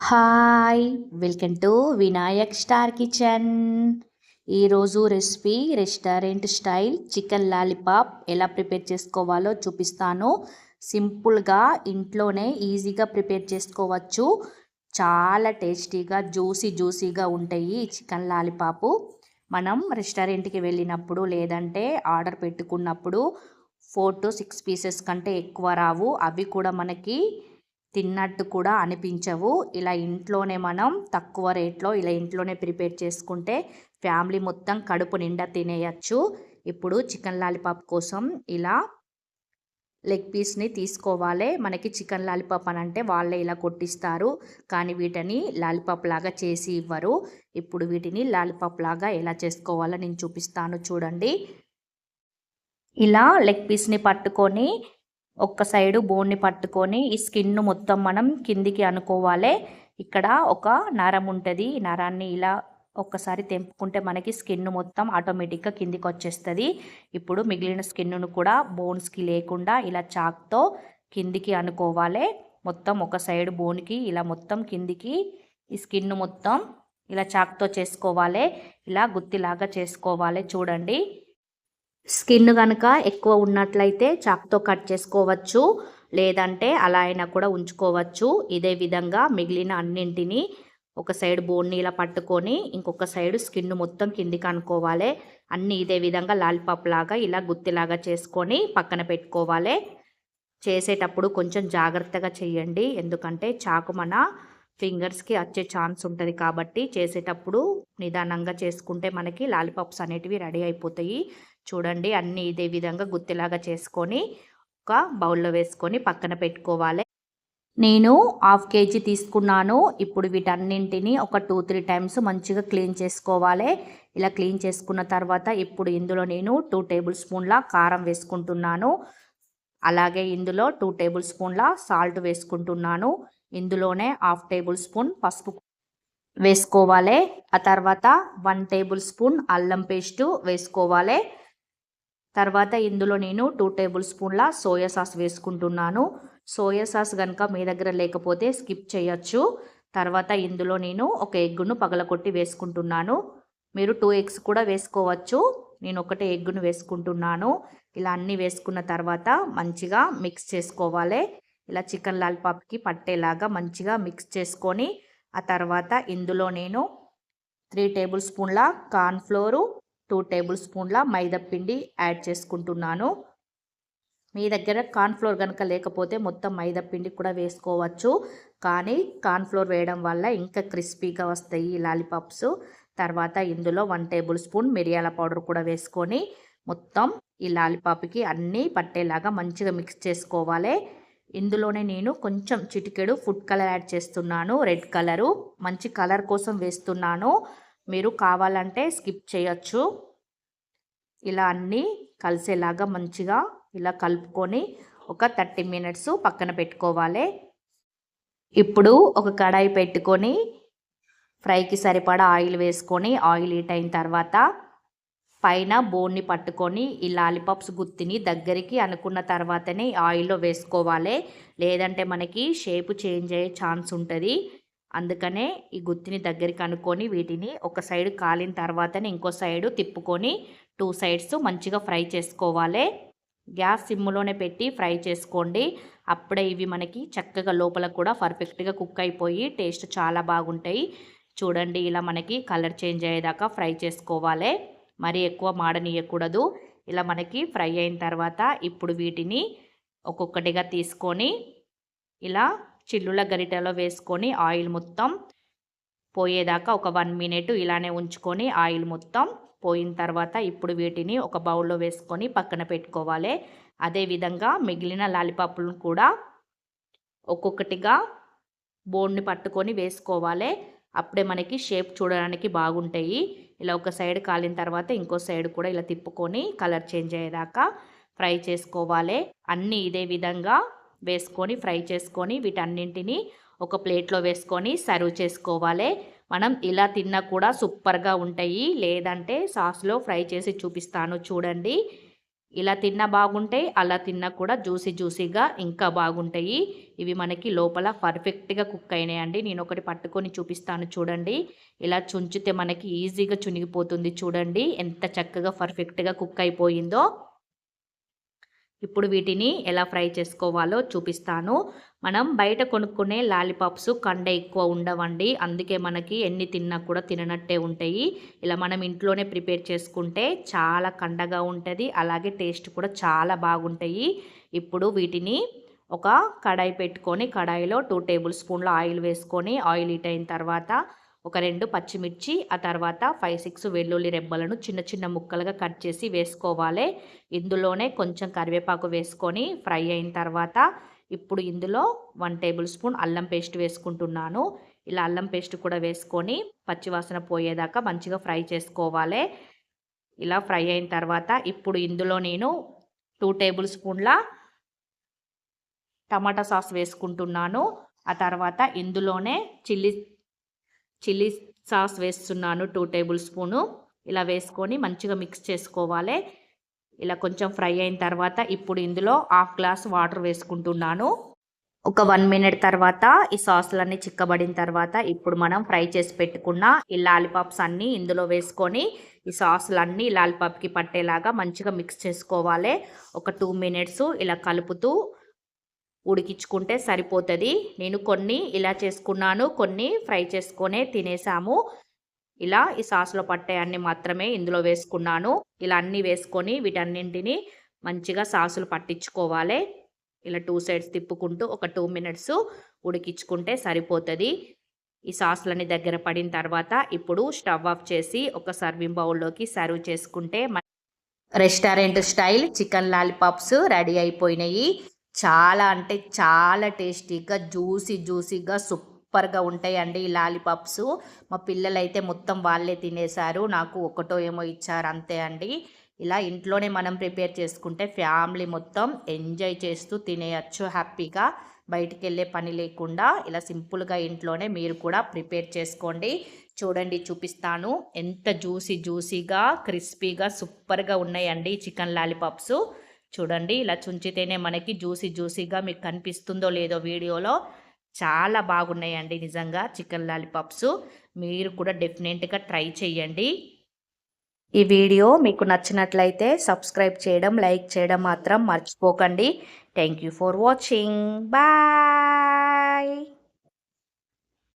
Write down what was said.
Hi welcome to Vinayak star kitchen. ఈరోజు recipe restaurant style chicken lollipop ఎలా prepare చేసుకోవాలో చూపిస్తాను. సింపుల్గా ఇంట్లోనే ఈజీగా ప్రిపేర్ చేసుకోవచ్చు. చాలా టేస్టీగా జ్యూసీ జ్యూసీగా ఉంటాయి ఈ చికెన్ లాలీపాపు. మనం రెస్టారెంట్కి వెళ్ళినప్పుడు లేదంటే ఆర్డర్ పెట్టుకున్నప్పుడు ఫోర్ టు సిక్స్ పీసెస్ కంటే ఎక్కువ రావు. అవి కూడా మనకి తిన్నట్టు కూడా అనిపించవు. ఇలా ఇంట్లోనే మనం తక్కువ రేట్లో ఇలా ఇంట్లోనే ప్రిపేర్ చేసుకుంటే ఫ్యామిలీ మొత్తం కడుపు నిండా తినేయచ్చు. ఇప్పుడు చికెన్ లాలీపాప్ కోసం ఇలా లెగ్ పీస్ని తీసుకోవాలి. మనకి చికెన్ లాలీపాప్ అని అంటే వాళ్ళే ఇలా కొట్టిస్తారు. కానీ వీటిని లాలీపాప్ లాగా చేసి ఇవ్వరు. ఇప్పుడు వీటిని లాలీపాప్ లాగా ఎలా చేసుకోవాలో నేను చూపిస్తాను చూడండి. ఇలా లెగ్ పీస్ని పట్టుకొని ఒక్క సైడు బోన్ని పట్టుకొని ఈ స్కిన్ మొత్తం మనం కిందికి అనుకోవాలి. ఇక్కడ ఒక నరం ఉంటుంది. ఈ నరాన్ని ఇలా ఒక్కసారి తెంపుకుంటే మనకి స్కిన్ మొత్తం ఆటోమేటిక్గా కిందికి వచ్చేస్తుంది. ఇప్పుడు మిగిలిన స్కిన్ను కూడా బోన్స్కి లేకుండా ఇలా చాక్తో కిందికి అనుకోవాలి. మొత్తం ఒక సైడ్ బోన్కి ఇలా మొత్తం కిందికి ఈ స్కిన్ మొత్తం ఇలా చాక్తో చేసుకోవాలి. ఇలా గుత్తిలాగా చేసుకోవాలి. చూడండి. స్కిన్ కనుక ఎక్కువ ఉన్నట్లయితే చాక్తో కట్ చేసుకోవచ్చు లేదంటే అలా అయినా కూడా ఉంచుకోవచ్చు. ఇదే విధంగా మిగిలిన అన్నింటినీ ఒక సైడ్ బోన్ ఇలా పట్టుకొని ఇంకొక సైడ్ స్కిన్ మొత్తం కిందికి అనుకోవాలి. అన్నీ ఇదే విధంగా లాలిపాప్ లాగా ఇలా గుత్తిలాగా చేసుకొని పక్కన పెట్టుకోవాలి. చేసేటప్పుడు కొంచెం జాగ్రత్తగా చేయండి. ఎందుకంటే చాకు మన ఫింగర్స్కి వచ్చే ఛాన్స్ ఉంటుంది కాబట్టి చేసేటప్పుడు నిదానంగా చేసుకుంటే మనకి లాలిపాప్స్ అనేటివి రెడీ అయిపోతాయి. చూడండి అన్నీ ఇదే విధంగా గుత్తిలాగా చేసుకొని ఒక బౌల్లో వేసుకొని పక్కన పెట్టుకోవాలి. నేను హాఫ్ కేజీ తీసుకున్నాను. ఇప్పుడు వీటన్నింటినీ ఒక టూ త్రీ టైమ్స్ మంచిగా క్లీన్ చేసుకోవాలి. ఇలా క్లీన్ చేసుకున్న తర్వాత ఇప్పుడు ఇందులో నేను టూ టేబుల్ స్పూన్ల కారం వేసుకుంటున్నాను. అలాగే ఇందులో టూ టేబుల్ స్పూన్ల సాల్ట్ వేసుకుంటున్నాను. ఇందులోనే హాఫ్ టేబుల్ స్పూన్ పసుపు వేసుకోవాలి. ఆ తర్వాత వన్ టేబుల్ స్పూన్ అల్లం పేస్టు వేసుకోవాలి. తర్వాత ఇందులో నేను టూ టేబుల్ స్పూన్ల సోయా సాస్ వేసుకుంటున్నాను. సోయా సాస్ కనుక మీ దగ్గర లేకపోతే స్కిప్ చేయొచ్చు. తర్వాత ఇందులో నేను ఒక ఎగ్గును పగలకొట్టి వేసుకుంటున్నాను. మీరు టూ ఎగ్స్ కూడా వేసుకోవచ్చు. నేను ఒకటే ఎగ్గును వేసుకుంటున్నాను. ఇలా అన్నీ వేసుకున్న తర్వాత మంచిగా మిక్స్ చేసుకోవాలి. ఇలా చికెన్ లాలిపాప్కి పట్టేలాగా మంచిగా మిక్స్ చేసుకొని ఆ తర్వాత ఇందులో నేను త్రీ టేబుల్ స్పూన్ల కార్న్ఫ్లోరు టూ టేబుల్ స్పూన్ల మైదాపిండి యాడ్ చేసుకుంటున్నాను. మీ దగ్గర కార్న్ఫ్లోర్ కనుక లేకపోతే మొత్తం మైదాపిండి కూడా వేసుకోవచ్చు. కానీ కార్న్ఫ్లోర్ వేయడం వల్ల ఇంకా క్రిస్పీగా వస్తాయి ఈ లాలీపాప్స్. తర్వాత ఇందులో వన్ టేబుల్ స్పూన్ మిరియాల పౌడర్ కూడా వేసుకొని మొత్తం ఈ లాలీపాప్కి అన్నీ పట్టేలాగా మంచిగా మిక్స్ చేసుకోవాలి. ఇందులోనే నేను కొంచెం చిటికెడు ఫుడ్ కలర్ యాడ్ చేస్తున్నాను. Red colour. మంచి కలర్ కోసం వేస్తున్నాను. మీరు కావాలంటే స్కిప్ చేయొచ్చు. ఇలా అన్నీ కలిసేలాగా మంచిగా ఇలా కలుపుకొని ఒక థర్టీ మినిట్స్ పక్కన పెట్టుకోవాలి. ఇప్పుడు ఒక కడాయి పెట్టుకొని ఫ్రైకి సరిపడా ఆయిల్ వేసుకొని ఆయిల్ హీట్ అయిన తర్వాత పైన బోన్ని పట్టుకొని ఈ లాలీపాప్స్ గుత్తిని దగ్గరికి అనుకున్న తర్వాతనే ఆయిల్లో వేసుకోవాలి. లేదంటే మనకి షేపు చేంజ్ అయ్యే ఛాన్స్ ఉంటుంది. అందుకనే ఈ గుత్తిని దగ్గరికి అనుకొని వీటిని ఒక సైడ్ కాలిన తర్వాతనే ఇంకో సైడు తిప్పుకొని టూ సైడ్స్ మంచిగా ఫ్రై చేసుకోవాలి. గ్యాస్ సిమ్లోనే పెట్టి ఫ్రై చేసుకోండి. అప్పుడే ఇవి మనకి చక్కగా లోపల కూడా పర్ఫెక్ట్గా కుక్ అయిపోయి టేస్ట్ చాలా బాగుంటాయి. చూడండి ఇలా మనకి కలర్ చేంజ్ అయ్యేదాకా ఫ్రై చేసుకోవాలి. మరీ ఎక్కువ మాడనీయకూడదు. ఇలా మనకి ఫ్రై అయిన తర్వాత ఇప్పుడు వీటిని ఒక్కొక్కటిగా తీసుకొని ఇలా చిల్లుల గరిటెలో వేసుకొని ఆయిల్ మొత్తం పోయేదాకా ఒక వన్ మినిట్ ఇలానే ఉంచుకొని ఆయిల్ మొత్తం పోయిన తర్వాత ఇప్పుడు వీటిని ఒక బౌల్లో వేసుకొని పక్కన పెట్టుకోవాలి. అదేవిధంగా మిగిలిన లాలిపాపులను కూడా ఒక్కొక్కటిగా బోన్ని పట్టుకొని వేసుకోవాలి. అప్పుడే మనకి షేప్ చూడడానికి బాగుంటాయి. ఇలా ఒక సైడ్ కాలిన తర్వాత ఇంకో సైడ్ కూడా ఇలా తిప్పుకొని కలర్ చేంజ్ అయ్యేదాకా ఫ్రై చేసుకోవాలి. అన్నీ ఇదే విధంగా వేసుకొని ఫ్రై చేసుకొని వీటన్నింటినీ ఒక ప్లేట్లో వేసుకొని సర్వ్ చేసుకోవాలి. మనం ఇలా తిన్నా కూడా సూపర్గా ఉంటాయి. లేదంటే సాస్లో ఫ్రై చేసి చూపిస్తాను చూడండి. ఇలా తిన్నా బాగుంటాయి అలా తిన్నా కూడా జ్యూసీ జ్యూసీగా ఇంకా బాగుంటాయి. ఇవి మనకి లోపల పర్ఫెక్ట్గా కుక్ అయినాయండి నేను ఒకటి పట్టుకొని చూపిస్తాను చూడండి. ఇలా చుంచితే మనకి ఈజీగా చునిగిపోతుంది చూడండి. ఎంత చక్కగా పర్ఫెక్ట్గా కుక్ అయిపోయిందో. ఇప్పుడు వీటిని ఎలా ఫ్రై చేసుకోవాలో చూపిస్తాను. మనం బయట కొనుక్కునే లాలీపాప్స్ కండ ఎక్కువ ఉండవండి. అందుకే మనకి ఎన్ని తిన్నా కూడా తిననట్టే ఉంటాయి. ఇలా మనం ఇంట్లోనే ప్రిపేర్ చేసుకుంటే చాలా కండగా ఉంటుంది. అలాగే టేస్ట్ కూడా చాలా బాగుంటాయి. ఇప్పుడు వీటిని ఒక కడాయి పెట్టుకొని కడాయిలో టూ టేబుల్ స్పూన్ల ఆయిల్ వేసుకొని ఆయిల్ హీట్ అయిన తర్వాత ఒక రెండు పచ్చిమిర్చి ఆ తర్వాత ఫైవ్ సిక్స్ వెల్లుల్లి రెబ్బలను చిన్న చిన్న ముక్కలుగా కట్ చేసి వేసుకోవాలి. ఇందులోనే కొంచెం కరివేపాకు వేసుకొని ఫ్రై అయిన తర్వాత ఇప్పుడు ఇందులో వన్ టేబుల్ స్పూన్ అల్లం పేస్ట్ వేసుకుంటున్నాను. ఇలా అల్లం పేస్ట్ కూడా వేసుకొని పచ్చివాసన పోయేదాకా మంచిగా ఫ్రై చేసుకోవాలి. ఇలా ఫ్రై అయిన తర్వాత ఇప్పుడు ఇందులో నేను టూ టేబుల్ స్పూన్ల టమాటా సాస్ వేసుకుంటున్నాను. ఆ తర్వాత ఇందులోనే చిల్లీ చిల్లీ సాస్ వేస్తున్నాను టూ టేబుల్ స్పూను. ఇలా వేసుకొని మంచిగా మిక్స్ చేసుకోవాలి. ఇలా కొంచెం ఫ్రై అయిన తర్వాత ఇప్పుడు ఇందులో హాఫ్ గ్లాస్ వాటర్ వేసుకుంటున్నాను. ఒక వన్ మినిట్ తర్వాత ఈ సాసులన్నీ చిక్కబడిన తర్వాత ఇప్పుడు మనం ఫ్రై చేసి పెట్టుకున్న ఈ లాలీపాప్స్ అన్నీ ఇందులో వేసుకొని ఈ సాసులన్నీ లాలీపాప్కి పట్టేలాగా మంచిగా మిక్స్ చేసుకోవాలి. ఒక టూ మినిట్స్ ఇలా కలుపుతూ ఉడికించుకుంటే సరిపోతుంది. నేను కొన్ని ఇలా చేసుకున్నాను కొన్ని ఫ్రై చేసుకొనే తినేసాము. ఇలా ఈ సాస్లో పట్టే అన్ని మాత్రమే ఇందులో వేసుకున్నాను. ఇలా అన్నీ వేసుకొని వీటన్నింటిని మంచిగా సాసులు పట్టించుకోవాలి. ఇలా టూ సైడ్స్ తిప్పుకుంటూ ఒక టూ మినిట్స్ ఉడికించుకుంటే సరిపోతుంది. ఈ సాస్లని దగ్గర పడిన తర్వాత ఇప్పుడు స్టవ్ ఆఫ్ చేసి ఒక సర్వింగ్ బౌల్లోకి సర్వ్ చేసుకుంటే restaurant style chicken lollipops ready అయిపోయినాయి. చాలా అంటే చాలా టేస్టీగా జ్యూసీ జ్యూసీగా సూపర్గా ఉంటాయండి ఈ లాలీపాప్స్. మా పిల్లలైతే మొత్తం వాళ్ళే తినేశారు. నాకు ఒకటో ఏమో ఇచ్చారు అంతే అండి. ఇలా ఇంట్లోనే మనం ప్రిపేర్ చేసుకుంటే ఫ్యామిలీ మొత్తం ఎంజాయ్ చేస్తూ తినేయచ్చు హ్యాపీగా. బయటికి వెళ్ళే పని లేకుండా ఇలా సింపుల్గా ఇంట్లోనే మీరు కూడా ప్రిపేర్ చేసుకోండి. చూడండి చూపిస్తాను. ఎంత జ్యూసీ జ్యూసీగా క్రిస్పీగా సూపర్గా ఉన్నాయండి చికెన్ లాలీపాప్స్. చూడండి ఇలా చుంచితేనే మనకి జ్యూసీ జ్యూసీగా మీకు కనిపిస్తుందో లేదో వీడియోలో చాలా బాగున్నాయండి నిజంగా చికెన్ లాలీపాప్స్. మీరు కూడా డెఫినెట్గా ట్రై చేయండి ఈ వీడియో మీకు నచ్చినట్లయితే సబ్స్క్రైబ్ చేయడం లైక్ చేయడం మాత్రం మర్చిపోకండి. Thank you for watching. Bye.